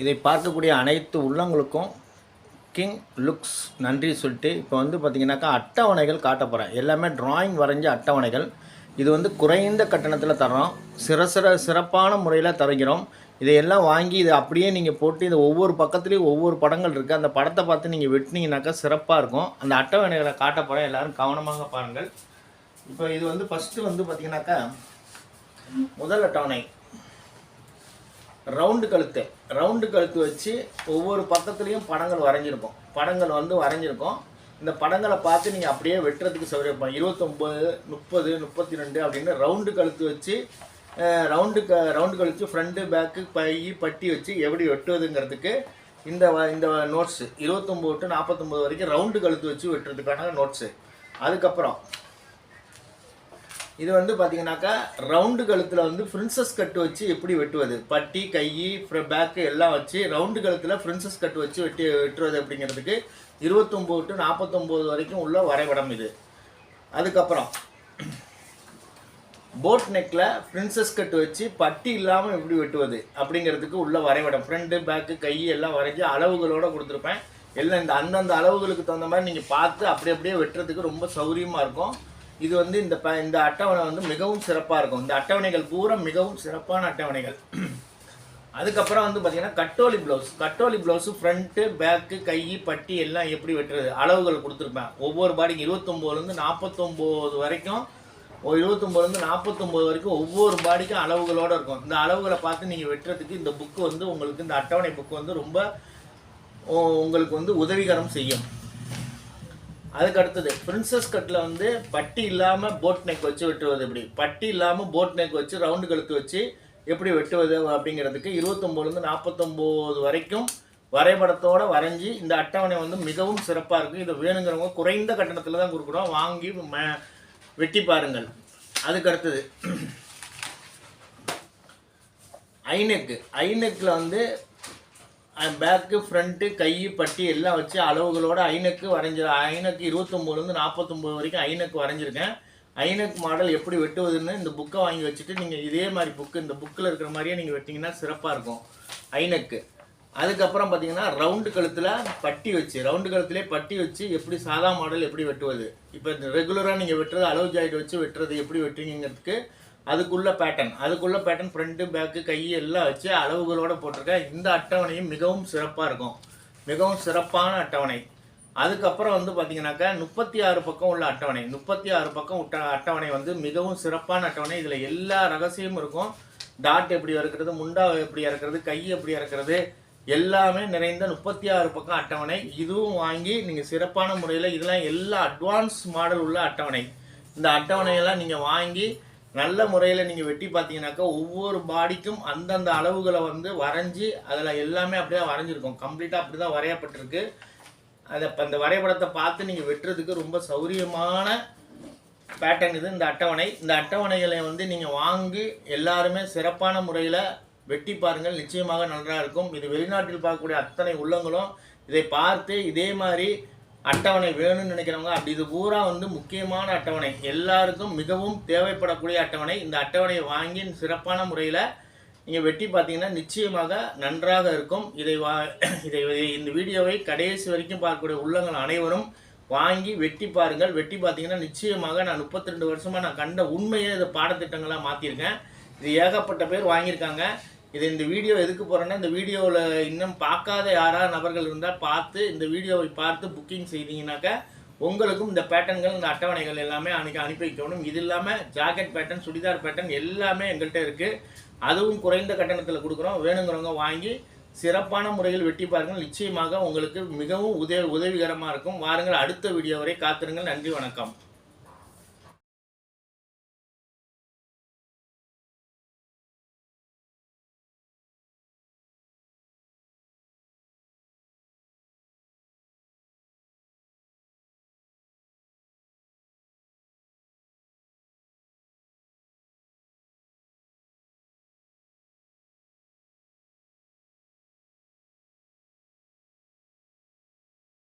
இதை பார்க்கக்கூடிய அனைத்து உள்ளங்களுக்கும் கிங் லுக்ஸ் நன்றி சொல்லிட்டு இப்போ வந்து பார்த்தீங்கன்னாக்கா அட்டவணைகள் காட்ட போகிறேன் எல்லாமே ட்ராயிங் வரைஞ்ச அட்டவணைகள். இது வந்து குறைந்த கட்டணத்தில் தர்றோம். சிற சிற சிறப்பான முறையில் தருகிறோம். இதையெல்லாம் வாங்கி இதை அப்படியே நீங்கள் போட்டு இந்த ஒவ்வொரு பக்கத்துலேயும் ஒவ்வொரு படங்கள் இருக்குது அந்த படத்தை பார்த்து நீங்கள் வெட்டினீங்கனாக்கா சிறப்பாக இருக்கும். அந்த அட்டவணைகளை காட்ட போகிறேன் எல்லாரும் கவனமாக பாருங்கள். இப்போ இது வந்து ஃபஸ்ட்டு வந்து பார்த்திங்கனாக்கா முதல் அட்டவணை. ரவுண்டு கழுத்து. ரவுண்டு கழுத்து வச்சு ஒவ்வொரு பக்கத்துலேயும் படங்கள் வரைஞ்சிருக்கும் படங்கள் வந்து வரைஞ்சிருக்கும். இந்த படங்களை பார்த்து நீங்கள் அப்படியே வெட்டுறதுக்கு சௌகரியப்போம் இருபத்தொம்பது முப்பது முப்பத்தி ரெண்டு அப்படின்னு ரவுண்டு கழுத்து வச்சு ரவுண்டு க ரவுண்டு கழுத்து ஃப்ரண்ட்டு பேக்கு பை பட்டி வச்சு எப்படி வெட்டுவதுங்கிறதுக்கு இந்த இந்த நோட்ஸு இருபத்தொம்போது டு நாற்பத்தொம்போது வரைக்கும் ரவுண்டு கழுத்து வச்சு வெட்டுறதுக்கான நோட்ஸு அதுக்கப்புறம் இது வந்து பார்த்தீங்கன்னாக்கா ரவுண்டு கழுத்தில் வந்து பிரின்சஸ் கட்டு வச்சு எப்படி வெட்டுவது? பட்டி கை பேக்கு எல்லாம் வச்சு ரவுண்டு கழுத்தில் பிரின்சஸ் கட்டு வச்சு வெட்டி வெட்டுவது அப்படிங்கிறதுக்கு இருபத்தொம்போது டு நாற்பத்தொம்போது வரைக்கும் உள்ள வரைபடம் இது. அதுக்கப்புறம் போட் நெக்கில் பிரின்சஸ் கட்டு வச்சு பட்டி இல்லாமல் எப்படி வெட்டுவது? அப்படிங்கிறதுக்கு உள்ள வரைபடம். ஃப்ரண்ட்டு பேக்கு கை எல்லாம் வரைஞ்சி அளவுகளோடு கொடுத்துருப்பேன். எல்லாம் இந்த அந்தந்த அளவுகளுக்கு தகுந்த மாதிரி நீங்கள் பார்த்து அப்படி அப்படியே வெட்டுறதுக்கு ரொம்ப சௌரியமாக இருக்கும். இது வந்து இந்த ப இந்த அட்டவணை வந்து மிகவும் சிறப்பாக இருக்கும். இந்த அட்டவணைகள் பூரா மிகவும் சிறப்பான அட்டவணைகள். அதுக்கப்புறம் வந்து பார்த்திங்கன்னா katori blouse katori blouse front back கை பட்டி எல்லாம் எப்படி வெட்டுறது? அளவுகள் கொடுத்துருப்பேன். ஒவ்வொரு பாடிக்கு இருபத்தொம்போதுலேருந்து நாற்பத்தொம்போது வரைக்கும் ஒரு இருபத்தொம்போதுலேருந்து நாற்பத்தொம்போது வரைக்கும் ஒவ்வொரு பாடிக்கும் அளவுகளோடு இருக்கும். இந்த அளவுகளை பார்த்து நீங்கள் வெட்டுறதுக்கு இந்த புக்கு வந்து உங்களுக்கு இந்த அட்டவணை புக்கு வந்து ரொம்ப உங்களுக்கு வந்து உதவிகரம் செய்யும். அதுக்கு அடுத்தது பிரின்சஸ் கட்டில் வந்து பட்டி இல்லாமல் போட் நெக் வச்சு வெட்டுவது எப்படி? பட்டி இல்லாமல் போட் நெக் வச்சு ரவுண்டு கழுத்து வச்சு எப்படி வெட்டுவது அப்படிங்கிறதுக்கு இருபத்தொம்போதுலேருந்து நாற்பத்தொம்போது வரைக்கும் வரைபடத்தோடு வரைஞ்சி இந்த அட்டவணை வந்து மிகவும் சிறப்பாக இருக்குது இது வேணுங்கிறவங்க குறைந்த கட்டணத்தில் தான் கொடுக்குறோம் வாங்கி ம வெட்டி பாருங்கள். அதுக்கு அடுத்தது ஐநெக்கு ஐநெக்கில் வந்து பேக்கு ஃப்ரண்ட்டு கை பட்டி எல்லாம் வச்சு அளவுகளோட ஐநக்கு வரைஞ்சி ஐநக்கு இருபத்தொம்போதுலேருந்து நாற்பத்தொம்போது வரைக்கும் ஐநக்கு வரைஞ்சிருக்கேன். ஐநக் மாடல் எப்படி வெட்டுவதுன்னு இந்த புக்கை வாங்கி வச்சுட்டு நீங்கள் இதே மாதிரி புக்கு இந்த புக்கில் இருக்கிற மாதிரியே நீங்கள் வெட்டிங்கன்னா சிறப்பாக இருக்கும் ஐநக்கு. அதுக்கப்புறம் பார்த்தீங்கன்னா ரவுண்டு கழுத்தில் பட்டி வச்சு ரவுண்டு கழுத்துலேயே பட்டி வச்சு எப்படி சாதா மாடல் எப்படி வெட்டுவது? இப்போ ரெகுலராக நீங்கள் வெட்டுறது அளவு ஜாயிட் வச்சு வெட்டுறது எப்படி வெட்டுறீங்கிறதுக்கு அதுக்குள்ள பேட்டர்ன் அதுக்குள்ள பேட்டர்ன் ஃப்ரண்ட்டு பேக்கு கை எல்லாம் வச்சு அளவுகளோட போட்டிருக்கேன் இந்த அட்டவணையும் மிகவும் சிறப்பாக இருக்கும். மிகவும் சிறப்பான அட்டவணை. அதுக்கப்புறம் வந்து பார்த்தீங்கன்னாக்கா முப்பத்தி ஆறு பக்கம் உள்ள அட்டவணை. முப்பத்தி ஆறு பக்கம் உட்ட அட்டவணை வந்து மிகவும் சிறப்பான அட்டவணை. இதில் எல்லா ரகசியமும் இருக்கும். டாட் எப்படி இறக்குறது முண்டா எப்படி இறக்குறது கை எப்படி இறக்குறது எல்லாமே நிறைந்த முப்பத்தி ஆறு பக்கம் அட்டவணை. இதுவும் வாங்கி நீங்கள் சிறப்பான முறையில் இதெல்லாம் எல்லா அட்வான்ஸ் மாடல் உள்ள அட்டவணை. இந்த அட்டவணையெல்லாம் நீங்கள் வாங்கி நல்ல முறையில் நீங்கள் வெட்டி பார்த்தீங்கன்னாக்கா ஒவ்வொரு பாடிக்கும் அந்தந்த அளவுகளை வந்து வரைஞ்சி அதில் எல்லாமே அப்படியே வரைஞ்சிருக்கும். கம்ப்ளீட்டாக அப்படி தான் வரையப்பட்டிருக்கு. அதை இப்போ அந்த வரைபடத்தை பார்த்து நீங்கள் வெட்டுறதுக்கு ரொம்ப சௌரியமான பேட்டர்ன் இது இந்த அட்டவணை. இந்த அட்டவணைகளை வந்து நீங்கள் வாங்கி எல்லாருமே சிறப்பான முறையில் வெட்டி பாருங்கள். நிச்சயமாக நன்றாக இருக்கும். இது வெளிநாட்டில் பார்க்கக்கூடிய அத்தனை உள்ளங்களும் இதை பார்த்து இதே மாதிரி அட்டவணை வேணும்னு நினைக்கிறவங்க அப்படி இது பூரா வந்து முக்கியமான அட்டவணை. எல்லாருக்கும் மிகவும் தேவைப்படக்கூடிய அட்டவணை. இந்த அட்டவணையை வாங்கி சிறப்பான முறையில் நீங்கள் வெட்டி பார்த்தீங்கன்னா நிச்சயமாக நன்றாக இருக்கும். இதை வா இதை இந்த வீடியோவை கடைசி வரைக்கும் பார்க்கக்கூடிய உள்ளங்கள் அனைவரும் வாங்கி வெட்டி பாருங்கள். வெட்டி பார்த்தீங்கன்னா நிச்சயமாக நான் 32 ரெண்டு வருஷமாக நான் கண்ட உண்மையை இது பாடத்திட்டங்களாக மாற்றிருக்கேன் இது ஏகப்பட்ட பேர் வாங்கியிருக்காங்க. இது இந்த வீடியோ எதுக்கு போகிறேன்னா இந்த வீடியோவில் இன்னும் பார்க்காத யாராவது நபர்கள் இருந்தால் பார்த்து இந்த வீடியோவை பார்த்து புக்கிங் செய்தீங்கன்னாக்கா உங்களுக்கும் இந்த பேட்டர்ன்கள் இந்த அட்டவணைகள் எல்லாமே அன்றைக்கி அனுப்பி வைக்கணும். இது இல்லாமல் ஜாக்கெட் பேட்டர்ன் சுடிதார் பேட்டர்ன் எல்லாமே எங்கள்கிட்ட இருக்குது அதுவும் குறைந்த கட்டணத்தில் கொடுக்குறோம். வேணுங்கிறவங்க வாங்கி சிறப்பான முறையில் வெட்டி பாருங்கள். நிச்சயமாக உங்களுக்கு மிகவும் உதவி உதவிகரமாக இருக்கும். வாருங்கள். அடுத்த வீடியோ வரை காத்திருங்கள். நன்றி வணக்கம்.